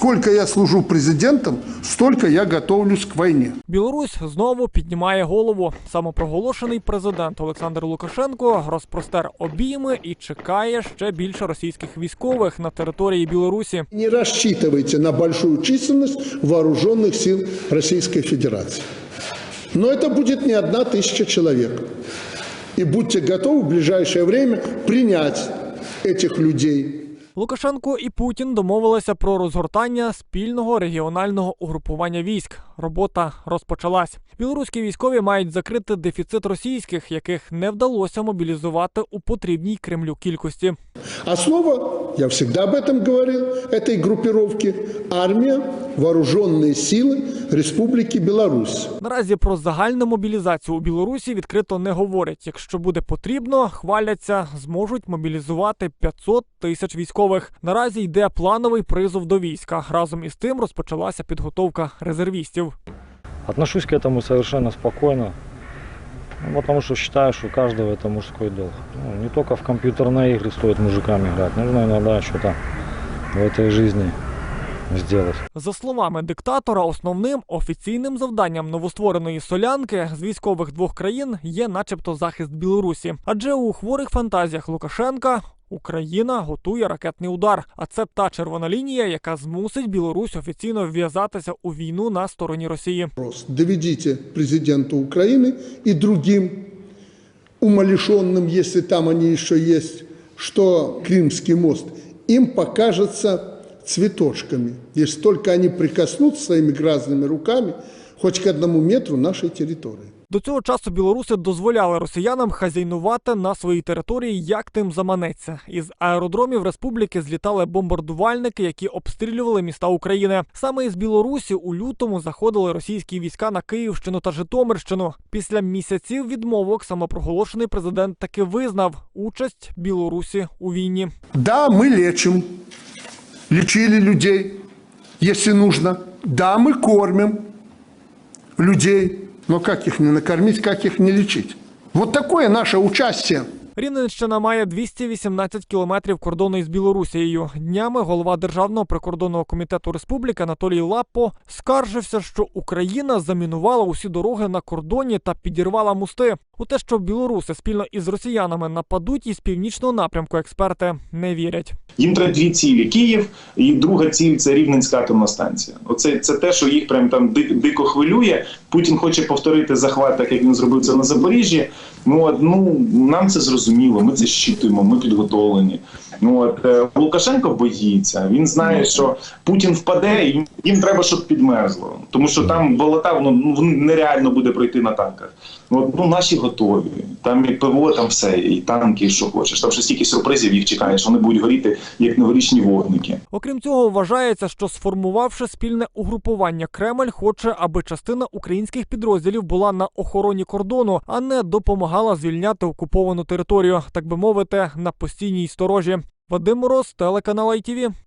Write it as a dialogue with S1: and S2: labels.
S1: Сколько я служу президентом, столько я готовлюсь к войне.
S2: Білорусь знову піднімає голову. Самопроголошений президент Олександр Лукашенко розпростер обійми і чекає ще більше російських військових на території Білорусі.
S1: Не рассчитывайте на большую численность вооруженных сил Российской Федерации. Но это будет не одна тысяча человек. И будьте готовы в ближайшее время принять этих людей.
S2: Лукашенко і Путін домовилися про розгортання спільного регіонального угрупування військ. Робота розпочалась. Білоруські військові мають закрити дефіцит російських, яких не вдалося мобілізувати у потрібній Кремлю кількості.
S1: Основа, я всегда об этом говорил, этой группировки – армия, вооруженные силы Республики Беларусь.
S2: Наразі про загальну мобілізацію у Білорусі відкрито не говорять. Якщо буде потрібно, хваляться, зможуть мобілізувати 500 тисяч військових. Наразі йде плановий призов до війська. Разом із тим розпочалася підготовка резервістів.
S3: Отношусь к этому совершенно спокойно, ну, потому что считаю, что у каждого это мужской долг. Ну, не только в компьютерные игры стоит мужикам играть, нужно иногда что-то в этой жизни сделать.
S2: За словами диктатора, основним офіційним завданням новоствореної солянки з військових двох країн є, начебто, захист Білорусі. Адже у хворих фантазіях Лукашенка Україна готує ракетний удар. А це та червона лінія, яка змусить Білорусь офіційно вв'язатися у війну на стороні Росії.
S1: Просто доведите президенту Украины и другим умалишенным, если там они еще есть, что Крымский мост им покажется цветочками, если только они прикоснутся своими грязными руками хоть к одному метру нашей территории.
S2: До цього часу білоруси дозволяли росіянам хазяйнувати на своїй території, як тим заманеться. Із аеродромів республіки злітали бомбардувальники, які обстрілювали міста України. Саме із Білорусі у лютому заходили російські війська на Київщину та Житомирщину. Після місяців відмовок самопроголошений президент таки визнав участь Білорусі у війні.
S1: Да, мы лечим, лечили людей, если нужно. Да, мы кормим людей. Но как их не накормить, как их не лечить? Вот такое наше участие.
S2: Рівненщина має 218 кілометрів кордону із Білорусією. Днями голова Державного прикордонного комітету республіки Анатолій Лапо скаржився, що Україна замінувала усі дороги на кордоні та підірвала мости. У те, що білоруси спільно із росіянами нападуть із північного напрямку, експерти не вірять.
S4: Їм треба дві цілі: Київ, і друга ціль це Рівненська атомна станція. Оце це те, що їх прям там дико хвилює. Путін хоче повторити захват, так як він зробив це на Запоріжжі. Ну от ну нам це зрозуміло. Ми це щитуємо, ми підготовлені. Ну от е, Лукашенко боїться. Він знає, що Путін впаде, і їм треба, щоб підмерзло. Тому що там болота воно ну нереально буде пройти на танках. Ну, ну наші готові. Там і ПВО, там все, і танки, і що хочеш. Там ще стільки сюрпризів їх чекає, що вони будуть горіти як новорічні вогники.
S2: Окрім цього, вважається, що сформувавши спільне угрупування, Кремль хоче, аби частина українських підрозділів була на охороні кордону, а не допомагала звільняти окуповану територію, так би мовити, на постійній сторожі. Вадим Мороз, телеканал ITV.